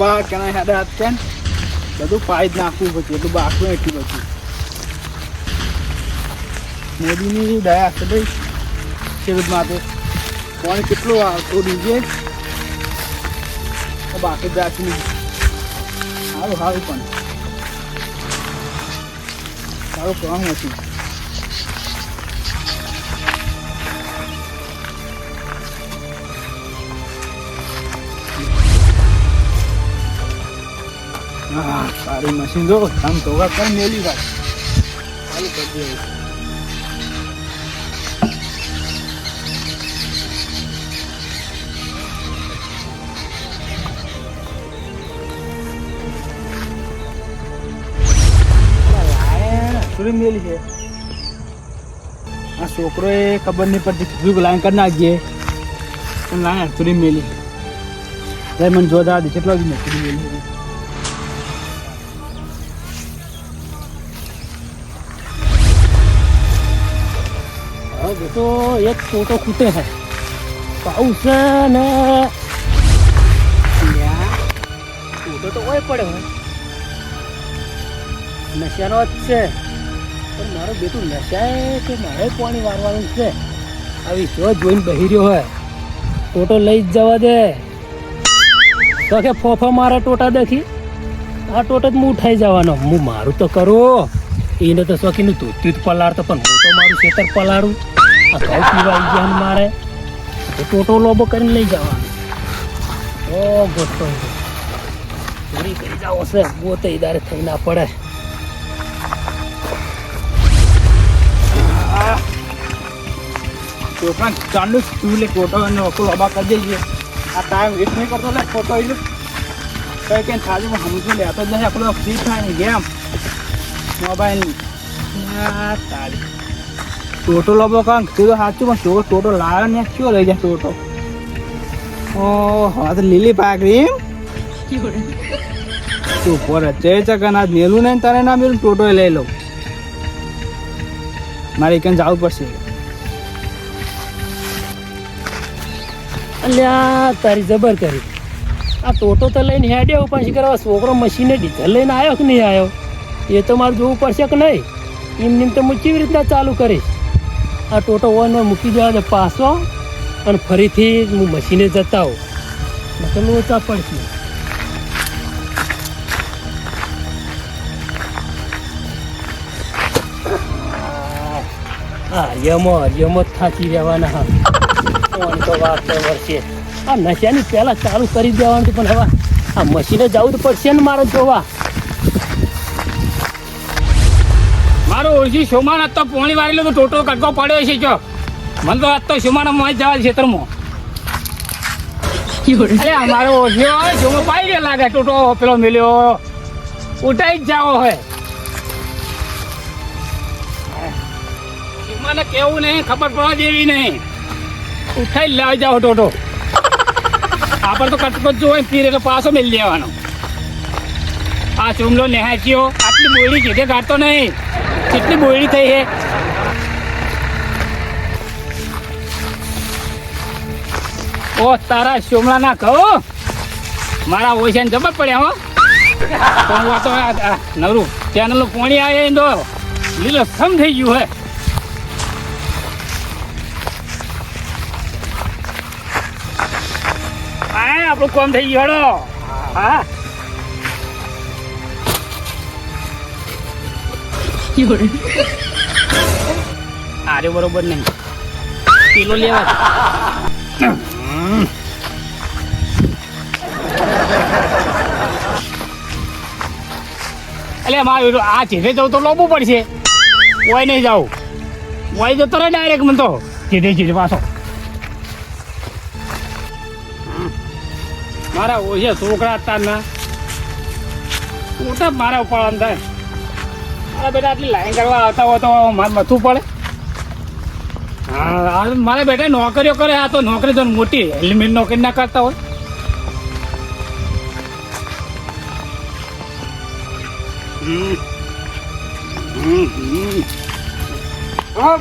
ધુબા કેના હેડે હાથ કેન બધું પાઈ જ નાખવું પછી એટલું બાકું એટલું બધું મોદીની દયા છે ભાઈ ખેડૂત માટે પાણી કેટલું આવતું દીજે બાકી જાતું નહીં સારું સારું પણ સારું કામ હતું હા, સારી મશીન જો, આમ તો કઈ મેલી વાત ચાલુ કરી દે મેલી છે? આ છોકરો એ ખબર નહીં પડતી, કીધું કે લાઈન કરી નાખીએ પણ લાઈન સુરી મેલી. મને જોતા હતી કેટલો મેલી. તો એક ટોટો ખૂટે છે પાઉસ ને ટોટો તો ઓય પડે હોય નશાનો જ છે પણ મારો બેટું નશાય કે મારે પાણી વારવાનું છે આવી જો જોઈને બહી રહ્યો હોય ટોટો લઈ જ જવા દે તો કે ફોફા મારા ટોટા દેખી આ ટોટો જ હું ઉઠાઈ જવાનો હું મારું તો કરું એને તો શોખીનું ધોત્યું જ પલાળતો પણ હું તો મારું ખેતર પલાળું ઘઉં પીવા ગયા મારે ટોટો લોબો કરીને લઈ જવાનો ઓ ગોઠો ચોરી કરી જાવ છે ગોતે ઇદારે થઈ ના પડે તું લે ફોટો અને ઓકો કરી દેજે આ ટાઈમ વેસ્ટ નહીં કરતો લે ફોટો એટલે કઈ કઈ થાળીમાં સમજું લેતો જ આપણો ફ્રી થાય ને ગેમ મોબાઈલની તારી ટોટો લોબો કાંક તું તો સાચું, પણ છોકરો ટોટો લાવે ને કયો લઈ જાય ટોટો? ઓહો, આ તો લીલી પાકડી તું પર ચે ચકન આજ મેલું નહીં તારે ના મેલું ટોટો લઈ લઉં. મારે એકન જવું પડશે. અલ્યા તારી જબર કરી. આ ટોટો તો લઈને હેડ્યો પછી કરવા, છોકરો મશીને ડીઝલ લઈને આવ્યો કે નહીં આવ્યો? એ તો મારે જોવું પડશે કે નહીં? એમ નિમ તો હું કેવી રીતના ચાલુ કરીશ? આ ટોટો ઓવનમાં મૂકી દેવા દે પાસો અને ફરીથી હું મશીને જતા હોઉં. નકર ઓછા પડશે. હા યમો યમો થાકી રહેવાના હા. તો વાત વર્ષે આ નશાની પહેલાં ચાલુ કરી દેવાનું પણ હવે આ મશીને જવું તો પડશે ને મારે જોવા. મારો ઓછી સોમાન તો પોણી વારેલો તો ટોટો કટકો પડ્યો છે જો. મને તો આજ તો સોમાનમાં જવા છે ખેતરમાં અરે અમારો ઓછો જોમો પાઈ ગયો લાગે, ટોટો પેલો મેલ્યો. ઉઠાઈ જ જાવો હોય મને કેવું નહીં, ખબર પડવા જેવી નહીં. ઉઠાઈ લાવી જાવ ટોટો. આપણે તો કટકો જ પીર એટલે પાછો મેળ દેવાનો. આ ચૂમલો નેહાચ્યો આટલી બોલી કીધે કાઢતો નહીં. કેટલી બોયડી થઈ છે ઓ, તારા શોમલા ના કહો મારા ઓછા ને જબર પડ્યા હો. હું તો આ નવરું ચેનલ પોણી આવે તો લીલો સમ થઈ ગયું હે. આપણું કોમ થઈ ગયું હા. આરે બરોબર નહીં. કિલો લેવા એટલે મારે આ ચીધે જવું તો લોબું પડશે. કોઈ નહીં જાવ કોઈ જતો રહે ડાયરેક્ટ મને તો. ચીધે ચીધે પાછો. મારા ઓછે છોકરા તારના મોટા મારા ઉપાડવાનું થાય. મારા બેટા આટલી લાઈન કરવા આવતા હોય તો મારે મથું પડે. હા આ મારા બેટા નોકરીઓ કરે આ તો નોકરી તો મોટી હેલ્મેટ નોકરી ના કરતા હોય. હમ.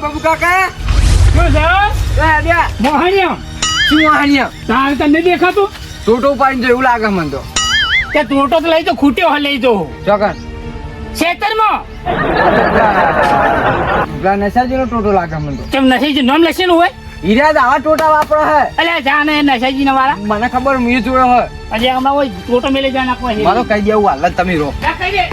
બાબુ કાકા. શું મોહણિયા? શું આણ્યા તારે તને દેખાતું? ટોટો પાડીને જેવું લાગે મને તો. તે ટોટો તો લઈ જો ખૂટ્યો હા લઈ જો ચોકન ખેતરમાં? પેલા નશાજીનો ટોટો લાગે મને કેમ નશીજી નામ લખેલું હોય? હીરા આવા ટોટા વાપરે હે. અલ્યા જા ને નશાજી ના વાળા. મને ખબર મેં જોયો હોય. અજે હમણાં હોય ટોટો મેલે જા નાખવા છે મારો કહી દેવું હાલ તમે રો કહી દે.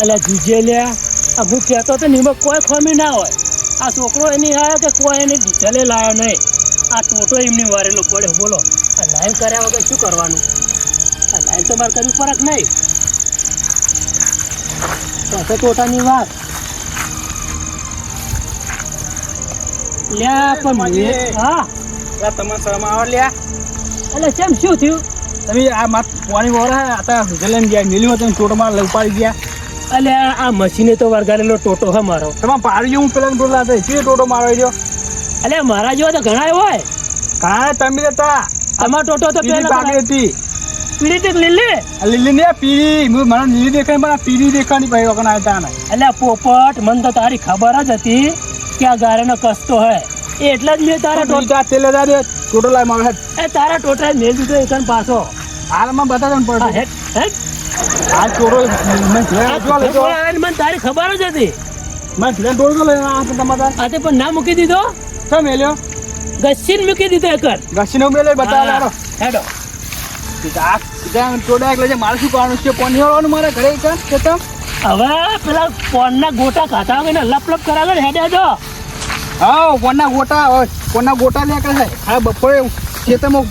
એટલે જીજે લ્યા આ હું કહેતો તો ને કોઈ ખોમી ના હોય. આ છોકરો એની આવ્યો કે કોઈ એને ડીઝલે લાયો નહીં. આ ટોટો એમની વારેલો પડે બોલો. લાઈન કર્યા વગર શું કરવાનું? આ લાઈન તો મારે કર્યું ફરક નહીં. તો તો ટોટાની વાત. લ્યા પણ મને હા. તમારે શરમ આવે લ્યા. એટલે કેમ શું થયું? તમે આ માત પાણી વરા હતા જલન ગયા મેલ્યું હતું ટોટમાં ઉપાડી ગયા. એટલે આ મશીને તો વરગાડેલો ટોટો હે મારો. તમારે પાડી હું પેલા બોલા કે ટોટો મારો રહ્યો? એટલે મારા જેવા તો ઘણા હોય. કાંઈ તમે હતા તમારો ટોટો તો પેલો પાકી હતી. પીડી તીક લીલી. લીલી ને હું મને લીલી દેખાય આ પીળી દેખાની ભાઈ વગર આવ્યા ને. એટલે પોપટ મને તો તારી ખબર જ હતી કે આ ગારેનો કસ્તો હે. એ એટલે જ મેં તારા ટોટો તેલે દે ટોટો લાય મારો. હેડ એ તારા ટોટા મેં દીધો એકન પાછો. હાલમાં બતા દે આ પડે હેટ હેટ આ ટોટો મેં ઘેર આ જો લેજો. ખબર આવીને મને તારી ખબર જ હતી. મેં ઘેર ટોટો લઈને આ તમારા. આ તે પણ ના મૂકી દીધો? કેમ મેલ્યો? ગસીન મૂકી દીધો કર ગસીનો મેલે બતાવ હેડો. કીધા કીધા ટોડા એકલે છે મારે શું કરવાનું છે? પાણી વાળવાનું મારે ઘરે કાન કે તો હવે પેલા કોણના ગોટા ખાતા હોય ને લપ લપ કરાવે ને હેડે જો. હા કોના ગોટા કોના ગોટા લે કરે છે. હા બપોરે ખેતરમાં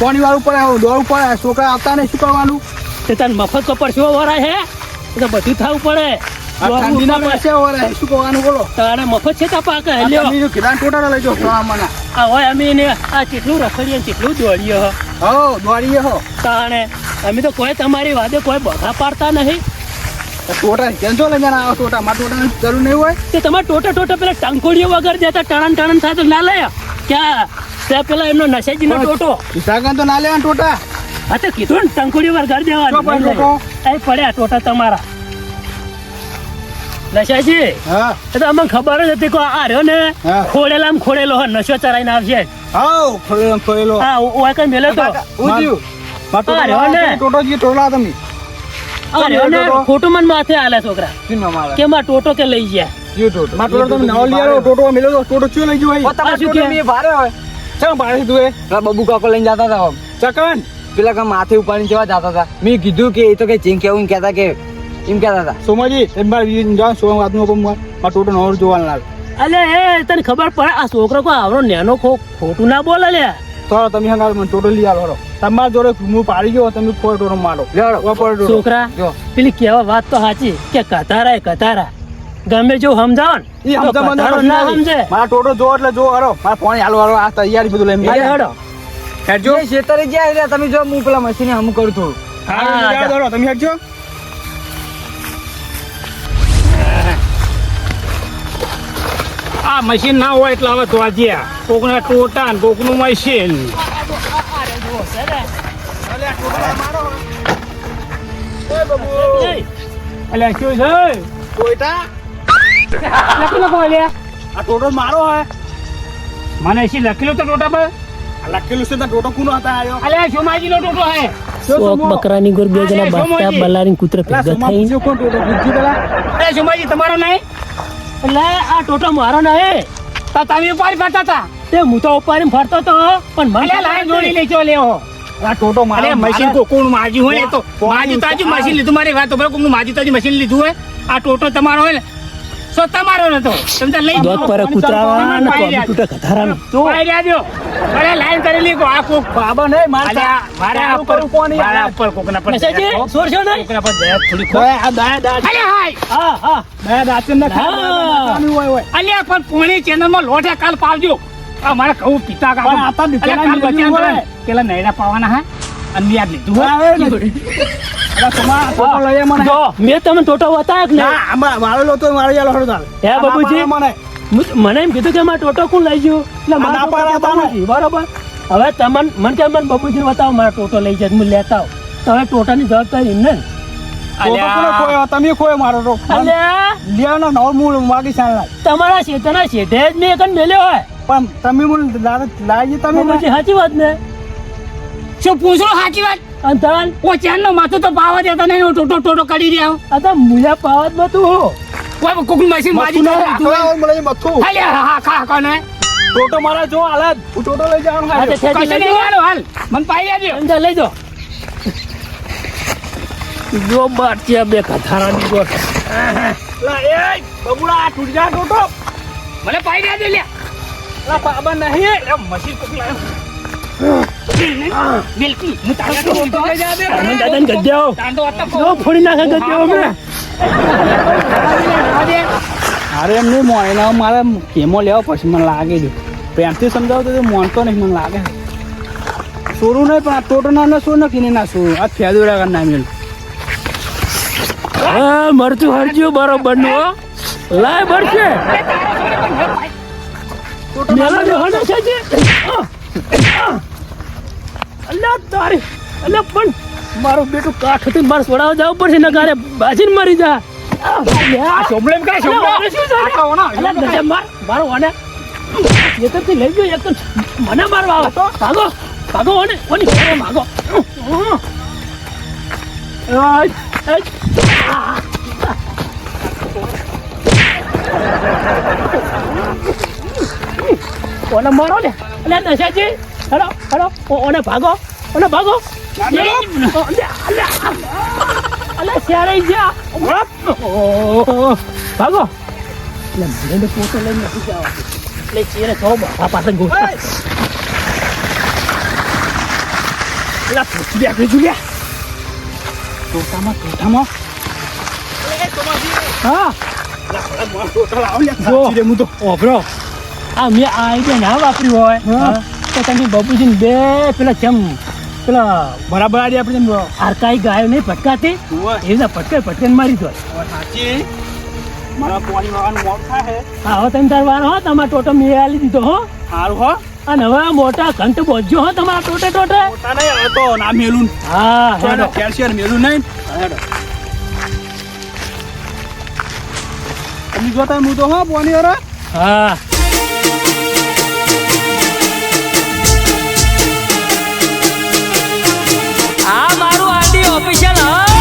પાણી વાળું પડે દોડવું પડે. છોકરા આવતા ને શું કરવાનું? તે તને મફત કપડ શું વરાય હે? એ તો બધું થવું પડે. ઠંડીના પાસે વરાય શું કરવાનું બોલો? તારે મફત છે તા પાકે લ્યો. તમે જો કીધા લઈ જાઓ ખાવામાંના આ હોય અમે એને આ કેટલું રખડીએ કેટલું દોડીએ હો. હો દોડીએ હો. તાણે અમે તો કોઈ તમારી વાદે કોઈ બગા પાડતા નહીં. ટોટા કેમ છો લઈ આવો ટોટા. મારા ટોટાની જરૂર નહીં હોય? તે તમારે ટોટા ટોટા પેલા ટંકોડીઓ વગર જતા ટણન ટણન થાય તો ના લે. ક્યાં? તે પેલા એમનો નશેજીનો ટોટો. વિશાખાન તો ના લેવા ટોટા. હા તો કીધું ને ટંકોડીઓ વગર ઘર દેવાનું પડ્યા ટોટા તમારા. નશાજી હા. એ તો અમને ખબર જ હતી કે આ રહ્યો ને. ખોડેલામ ખોડેલો હે નશો ચરાઈને આવશે. હાઉ ખોડેલામ ખોડેલો. હા ઓય કઈ મેલે તો? ઉજ્યું મારા રહ્યો ને. ટોટો ટોટો ટોલા તમે. આ રહ્યો ને? ખોટું મન માથે આલે છોકરા. કે માં ટોટો કે લઈ ગયા? જો ટોટો? મારા ટોટો તમે નવો લઈ ટોટો. મેલો તો ટોટો ચો લઈ ગયો ભાઈ આ શું કે? ભારે હોય. ચમ ભારે તું એ? બબુ કાકો લઈને જતા હતા ચકન! પેલા કા માથે ઉપાડીને જવા જતા હતા. મેં કીધું કે એ તો કે ચીંક કેવું કહેતા કે એમ કહેતા હતા. સોમાજી વી જાન સો વાત નો માર ટોટો નવો જોવાનું લાગે. અલે એ તને ખબર પડે આ છોકરો કોઈ આવરો નેનો ખો ખોટું ના બોલે લે? તો તમે હંગાર મને ટોટો લઈ આવો હરો તમારા જોડે હું પાડી ગયો તમે કોઈ ટોટો મારો છોકરા પેલી કેવા વાત તો સાચી કે કતારા એ કતારા. ગમે જો સમજાવો ને એ તો સમજા કતારો મને ના સમજે. મારા ટોટો જો એટલે જો હરો મારા ફોન હાલો હરો આ તૈયારી બધું લઈને હેડો હેડજો. એ શેતરે ગયા એટલે તમે જો હું પેલા મશીને હમ કરું થોડું હા, હા તમે હેડજો. આ મશીન ના હોય એટલે હવે ધોજ્યા કોકના ટોટા ને કોકનું મશીન શું છે? આ ટોટો મારો હે. મને શી લખેલું તો ટોટા પર? આ લખેલું છે ટોટો કુનો હતા આયો? અલ્યા સોમાજી નો ટોટો હે. બકરાની ગોર બે જણા અરે, બાસ્તા સોમાજી. બલારીને ભેગા થઈ કોણ ટોટો? પૂછ્યું પેલા? અરે સોમાજી તમારો નહીં? એટલે આ ટોટો મારો નહીં. તો તમે ઉપાડી ફરતા હતા. તે હું તો ઉપાડીને ફરતો તો પણ મને લાઈન જોડી લેજો લેવો આ ટોટો મારે મશીન કોણ માજી હોય ને તો. માજી તાજી મશીન લીધું મારી વાત તો બરાબર કોકનું માજી તાજી મશીન લીધું હોય. આ ટોટો તમારો હોય ને સો તમારો નતો. તમે લઈ દોત પર કૂતરા ને કોમ્પ્યુટર કથારાનું તું આવી રહ્યા અરે લાઈન કરેલી કો આ કોક બાબા નહીં માર મારા ઉપર કરું મારા ઉપર કોકના પર નશાજી, દયા ખો. સોરશો પર દયા થોડી ખો. આ દયા દાચ અલ્યા હાય. હા હા. દયા દાચન ના હોય હોય. અલ્યા પણ પોણી ચેનલમાં લોઠે કાલ પાવજો. આ કહું પિતા કા આ તો. પેલા નૈડા પાવાના હા? અને યાદ લીધું મેં તમને ટોટો બતાવ્યો કે ના મારો લો મારો યાર હળો તાર. હે, બાબુજી? આ ના પાડે મુજ- મને. એમ કીધું કે મારા ટોટો કોણ લઈ ગયું? એટલે મારા બરોબર? હવે તમને મને કે મને બાબુજી બતાવો મારા ટોટો લઈ જાય હું લેતા આવ. તો હવે ટોટાની જવાબદારી એમને? તમે ખોયો મારો લ્યો નવો મૂળ માગી તમારા શેઠના શેઠે જ મેં એકન મેલ્યો હોય. પણ તમે મને દાદા લાવી તમે સાચી વાત ને? શું પૂછો? સાચી વાત? અને તાન ઓ ચાંદનો માથું તો પાવા દેતા નહીં હું ટોટો ટોટો કરી રહ્યો. આ તો મુલા પાવતમાં તું હો. કોઈ કુકુલ મશીન મારી ના નાખી તું રાખવા મળે એ મથું. ખાલી હા ખા કોને ટોટો મારા જો હાલ હું ટોટો લઈ જવાનું હા તો કશે લઈ. યાર હાલ. મન પાઈ આવજો અંદર લઈ જો. જો બાર છે બે કથારાની ગોઠ. લા, એ બબુડા તૂટી જા ટોટો. મને પાઈ દે લે. લા, પાબા નહીં એ મશીન કોક લાવ્યો. બિલકુલ હું તારા તો બોલતો જા દે. તમે દાદાને ગદ્યાઓ તાંડો હતા જો ફોડી નાખે ગદ્યાઓ હમણાં અરે એમ નહીં મોયના મારે કેમો લેવો પછી મને લાગે છે પ્રેમથી સમજાવતો તો મોનતો નહીં મને લાગે સોરું નહીં પણ આ ટોટો ના ના સોર નથી ના સોર આ ફેદુરા રાગા ના મેલ હા મરતું હરજ્યું બરોબરનું લાય મેલા ને છે અલ્લા તારી અલ્યા પણ મારું બેટું કાઠથી મારે સોડાવા જવું પડશે ને ગારે બાજીને મરી જા. ગજબ માર મારો ઓને એકરથી લઈ ગયો એક તો મને મારવા આવે. ભાગો ભાગો ઓને ઓની ઘરે ભાગો. ઓને મારો ને. નશાજી હેડો હેડો ઓ- ઓને ભાગો ઓને ભાગો. શ્યારે જા ઓહ, ભાગો. એટલે મને તો પોતો લઈને નથી જવા એટલે ચીરે થોડો બહાર પાછળ ગોઠવા એટલે પૂછી દે આપણે જુલિયા ટોટામાં ટોટામાં હા. લાવો લે હું તો ઓભરો. આ મેં આ આઈડિયા ના વાપર્યું હોય. તો તમે બાપુજીને બે પેલા ચમ પેલા બરાબર આડી આપણે આરકાઈ ગાયો નહીં ભટકાતી હોય. એવી રીતે ભટકે ભટકે મારી દો હા હવે તમે તાર વાર હો તમારા ટોટો મેં આલી દીધો હો. સારું હો. અને હવે મોટા ઘંટ બોજ્યો હો તમારા ટોટે ટોટે. ટોટા નહીં હવે તો ના મેલું. હા હેડો. કેલ્શિયમ મેલું નહીં. હેડો. તમે જોતા હું તો હા પોની વાળા હા. 飞仙了啊。